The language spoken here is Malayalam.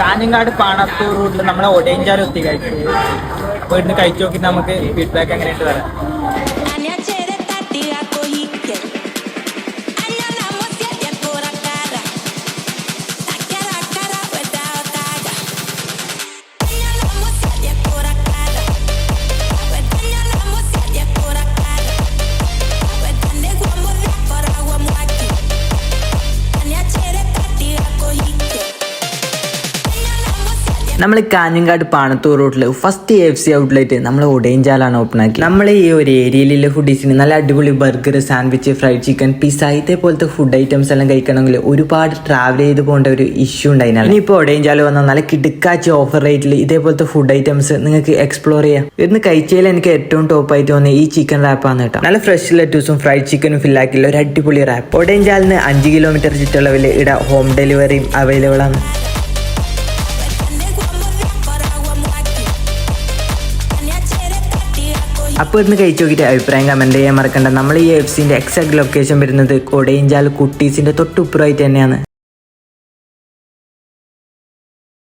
കാഞ്ഞങ്ങാട് പാണത്തൂർ റൂട്ടിൽ നമ്മളെ ഒടേഞ്ചാലും എത്തി കഴിച്ചു വീട്ടിൽ കഴിച്ചു നോക്കി നമുക്ക് ഫീഡ്ബാക്ക് എങ്ങനെയുണ്ട് തരാം നമ്മൾ കാഞ്ഞങ്ങാട് പാണത്തൂർ റോഡിൽ ഫസ്റ്റ് എഫ് സി ഔട്ട്ലെറ്റ് നമ്മൾ ഒടയഞ്ചാലാണ് ഓപ്പൺ ആക്കി നമ്മൾ ഈ ഒരു ഏരിയയിലുള്ള ഫുഡീസിന് നല്ല അടിപൊളി burger sandwich fried chicken pizza ഇതേപോലത്തെ ഫുഡ് ഐറ്റംസ് എല്ലാം കഴിക്കണമെങ്കിൽ ഒരുപാട് ട്രാവൽ ചെയ്ത് പോകേണ്ട ഒരു ഇഷ്യൂ ഉണ്ടായിരുന്നു ഇനിയിപ്പോൾ ഒടയഞ്ചാൽ വന്നാൽ നല്ല കിടുക്കാച്ച ഓഫർ റേറ്റിൽ ഇതേപോലത്തെ ഫുഡ് ഐറ്റംസ് നിങ്ങൾക്ക് എക്സ്പ്ലോർ ചെയ്യാം. ഇന്ന് കഴിച്ചതിൽ എനിക്ക് ഏറ്റവും ടോപ്പ് ആയിട്ട് തോന്നിയ ഈ ചിക്കൻ റാപ്പാണ് കേട്ടോ. നല്ല ഫ്രഷ് ലെറ്റൂസും ഫ്രൈഡ് ചിക്കനും ഫില്ലാക്കിയുള്ള ഒരു അടിപൊളി റാപ്പ് ഒടയഞ്ചാലിന് അഞ്ച് കിലോമീറ്റർ ചുറ്റളവിൽ ഇവിടെ ഹോം ഡെലിവറിയും അവൈലബിൾ ആണ്. അപ്പോൾ ഇന്ന് കഴിച്ചു നോക്കിയിട്ട് അഭിപ്രായം കമന്റ് ചെയ്യാൻ മറക്കണ്ട. നമ്മൾ ഈ എഫ് സിന്റെ എക്സാക്ട് ലൊക്കേഷൻ വരുന്നത് കൊടയഞ്ചാൽ കുട്ടീസിന്റെ തൊട്ടുപ്പുറമായിട്ട് തന്നെയാണ്.